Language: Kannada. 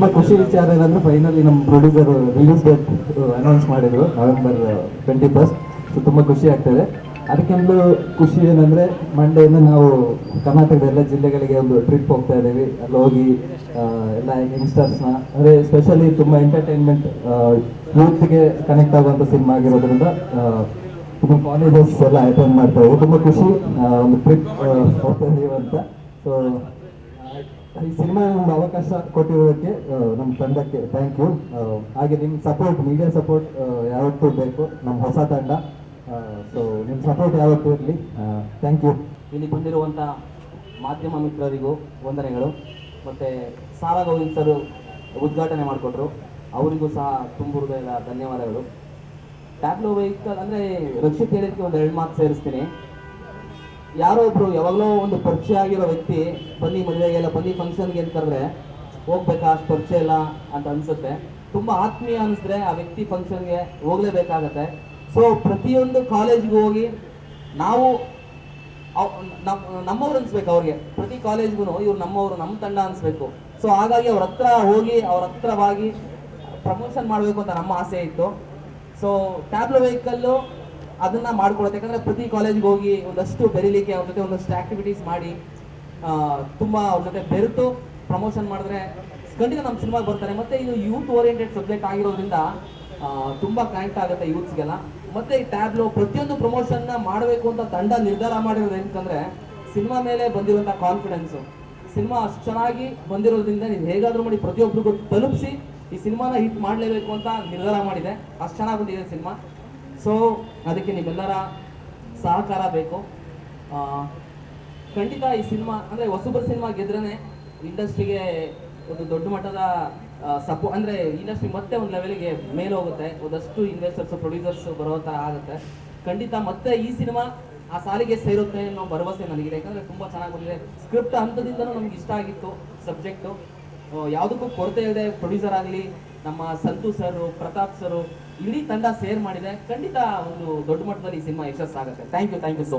ತುಂಬಾ ಖುಷಿ ವಿಚಾರ ಏನಂದ್ರೆ ಫೈನಲಿ ನಮ್ಮ ಪ್ರೊಡ್ಯೂಸರ್ ರಿಲೀಸ್ ಡೇಟ್ ಅನೌನ್ಸ್ ಮಾಡಿದ್ರು ನವೆಂಬರ್ ಟ್ವೆಂಟಿ ಫಸ್ಟ್ ಸೊ ತುಂಬಾ ಖುಷಿ ಆಗ್ತದೆ. ಅದಕ್ಕಿಂತಲೂ ಖುಷಿ ಏನಂದ್ರೆ ಮಂಡೆಯಿಂದ ನಾವು ಕರ್ನಾಟಕದ ಎಲ್ಲ ಜಿಲ್ಲೆಗಳಿಗೆ ಒಂದು ಟ್ರಿಪ್ ಹೋಗ್ತಾ ಇದ್ದೀವಿ. ಅಲ್ಲಿ ಹೋಗಿ ಎಲ್ಲ ಯಂಗ್ಸ್ಟರ್ಸ್ನ ಅಂದರೆ ಸ್ಪೆಷಲಿ ತುಂಬ ಎಂಟರ್ಟೈನ್ಮೆಂಟ್ ಯೂತ್ಗೆ ಕನೆಕ್ಟ್ ಆಗುವಂಥ ಸಿನಿಮಾ ಆಗಿರೋದ್ರಿಂದ ತುಂಬ ಕಾಲೇಜಸ್ ಎಲ್ಲ ಅಟೆಂಡ್ ಮಾಡ್ತಾ ಇದ್ದೀವಿ. ತುಂಬ ಖುಷಿ ಒಂದು ಟ್ರಿಪ್ ಹೋಗ್ತಾ ಇದೀವಿ ಅಂತ. ಸೊ ಈ ಸಿನಿಮಾ ಒಂದು ಅವಕಾಶ ಕೊಟ್ಟಿರೋದಕ್ಕೆ ನಮ್ಮ ತಂಡಕ್ಕೆ ಥ್ಯಾಂಕ್ ಯು ಹಾಗೆ ನಿಮ್ಮ ಸಪೋರ್ಟ್ ಮೀಡಿಯಾ ಸಪೋರ್ಟ್ ಯಾವತ್ತೂ ಬೇಕು ನಮ್ಮ ಹೊಸ ತಂಡ. ಸೊ ನಿಮ್ಮ ಸಪೋರ್ಟ್ ಯಾವತ್ತೂ ಇರಲಿ. ಥ್ಯಾಂಕ್ ಯು ಇಲ್ಲಿ ಬಂದಿರುವಂಥ ಮಾಧ್ಯಮ ಮಿತ್ರರಿಗೂ ವಂದನೆಗಳು. ಮತ್ತು ಸಾರಾ ಗೋವಿಂದ್ ಸರ್ ಉದ್ಘಾಟನೆ ಮಾಡಿಕೊಟ್ರು. ಅವರಿಗೂ ಸಹ ತುಂಬ ಹೃದಯದ ಧನ್ಯವಾದಗಳು. ಟ್ಯಾಬ್ಲೋ ವೆಹಿಕಲ್ ಅಂದರೆ ರಕ್ಷಿತ್ ಹೇಳಿದ್ದಕ್ಕೆ ಒಂದು ಎರಡು ಮಾತು ಸೇರಿಸ್ತೀನಿ. ಯಾರೋ ಒಬ್ರು ಯಾವಾಗಲೋ ಒಂದು ಪರಿಚಯ ಆಗಿರೋ ವ್ಯಕ್ತಿ, ಬನ್ನಿ ಮದುವೆಗೆಲ್ಲ ಬನ್ನಿ ಫಂಕ್ಷನ್ಗೆ ಅಂತ ಕರೆದ್ರೆ, ಹೋಗ್ಬೇಕಾ, ಅಷ್ಟು ಪರಿಚಯ ಇಲ್ಲ ಅಂತ ಅನ್ಸುತ್ತೆ. ತುಂಬಾ ಆತ್ಮೀಯ ಅನಿಸಿದ್ರೆ ಆ ವ್ಯಕ್ತಿ ಫಂಕ್ಷನ್ಗೆ ಹೋಗ್ಲೇಬೇಕಾಗತ್ತೆ. ಸೊ ಪ್ರತಿಯೊಂದು ಕಾಲೇಜ್ಗೆ ಹೋಗಿ, ನಾವು ನಮ್ಮವ್ರು ಅನ್ಸ್ಬೇಕು ಅವ್ರಿಗೆ. ಪ್ರತಿ ಕಾಲೇಜ್ಗೂ ಇವ್ರು ನಮ್ಮವರು ನಮ್ಮ ತಂಡ ಅನ್ಸ್ಬೇಕು. ಸೊ ಹಾಗಾಗಿ ಅವ್ರ ಹತ್ರ ಹೋಗಿ, ಅವ್ರ ಹತ್ರವಾಗಿ ಪ್ರಮೋಷನ್ ಮಾಡಬೇಕು ಅಂತ ನಮ್ಮ ಆಸೆ ಇತ್ತು. ಸೊ ಟ್ಯಾಬ್ಲೋ ವೆಹಿಕಲ್ಲು ಅದನ್ನ ಮಾಡ್ಕೊಡುತ್ತೆ ಯಾಕಂದ್ರೆ ಪ್ರತಿ ಕಾಲೇಜ್ಗೆ ಹೋಗಿ ಒಂದಷ್ಟು ಬೆರಿಲಿಕ್ಕೆ ಅವ್ರ ಜೊತೆ ಒಂದಷ್ಟು ಆಕ್ಟಿವಿಟೀಸ್ ಮಾಡಿ ತುಂಬಾ ಅವ್ರ ಜೊತೆ ಬೆರೆತು ಪ್ರಮೋಷನ್ ಮಾಡಿದ್ರೆ ಖಂಡಿತ ನಮ್ಮ ಸಿನಿಮಾಗೆ ಬರ್ತಾರೆ. ಮತ್ತೆ ಇದು ಯೂತ್ ಓರಿಯೆಂಟೆಡ್ ಸಬ್ಜೆಕ್ಟ್ ಆಗಿರೋದ್ರಿಂದ ತುಂಬಾ ಕನೆಕ್ಟ್ ಆಗುತ್ತೆ ಯೂತ್ಸ್ಗೆಲ್ಲ ಮತ್ತೆ ಈ ಟ್ಯಾಬ್ಲೋ ಪ್ರತಿಯೊಂದು ಪ್ರಮೋಷನ್ನ ಮಾಡಬೇಕು ಅಂತ ತಂಡ ನಿರ್ಧಾರ ಮಾಡಿರೋದು ಏನಂತಂದ್ರೆ ಸಿನಿಮಾ ಮೇಲೆ ಬಂದಿರುವಂತ ಕಾನ್ಫಿಡೆನ್ಸ್ ಸಿನಿಮಾ ಅಷ್ಟು ಚೆನ್ನಾಗಿ ಬಂದಿರೋದ್ರಿಂದ ನೀವು ಹೇಗಾದ್ರೂ ಮಾಡಿ ಪ್ರತಿಯೊಬ್ಬರಿಗೂ ತಲುಪಿಸಿ ಈ ಸಿನಿಮಾನ ಹಿಟ್ ಮಾಡಲೇಬೇಕು ಅಂತ ನಿರ್ಧಾರ ಮಾಡಿದೆ. ಅಷ್ಟು ಚೆನ್ನಾಗಿ ಬಂದಿದೆ ಸಿನಿಮಾ ಸೊ ಅದಕ್ಕೆ ನಿಮ್ಮೆಲ್ಲರ ಸಹಕಾರ ಬೇಕು. ಖಂಡಿತ ಈ ಸಿನಿಮಾ, ಅಂದರೆ ಹೊಸಬ್ರ ಸಿನಿಮಾ ಗೆದ್ರೇ ಇಂಡಸ್ಟ್ರಿಗೆ ಒಂದು ದೊಡ್ಡ ಮಟ್ಟದ ಸಪೋ ಅಂದರೆ ಇಂಡಸ್ಟ್ರಿ ಮತ್ತೆ ಒಂದು ಲೆವೆಲ್ಗೆ ಮೇಲೆ ಹೋಗುತ್ತೆ. ಒಂದಷ್ಟು ಇನ್ವೆಸ್ಟರ್ಸ್ ಪ್ರೊಡ್ಯೂಸರ್ಸ್ ಬರೋ ಥರ ಆಗುತ್ತೆ. ಖಂಡಿತ ಮತ್ತೆ ಈ ಸಿನಿಮಾ ಆ ಸಾಲಿಗೆ ಸೇರುತ್ತೆ ಅನ್ನೋ ಭರವಸೆ ನನಗಿದೆ. ಯಾಕಂದರೆ ತುಂಬ ಚೆನ್ನಾಗಿ ಬಂದಿದೆ. ಸ್ಕ್ರಿಪ್ಟ್ ಹಂತದಿಂದಲೂ ನಮ್ಗೆ ಇಷ್ಟ ಆಗಿತ್ತು ಸಬ್ಜೆಕ್ಟು ಯಾವುದಕ್ಕೂ ಕೊರತೆ ಇಲ್ಲದೆ ಪ್ರೊಡ್ಯೂಸರ್ ಆಗಲಿ, ನಮ್ಮ ಸಂತು ಸರ್ ಪ್ರತಾಪ್ ಸರ್ ಇಡೀ ತಂಡ ಸೇರ್ ಮಾಡಿದೆ ಖಂಡಿತ ಒಂದು ದೊಡ್ಡ ಮಟ್ಟದಲ್ಲಿ ಈ cinema ಯಶಸ್ಸಾಗುತ್ತೆ. Thank you thank you so much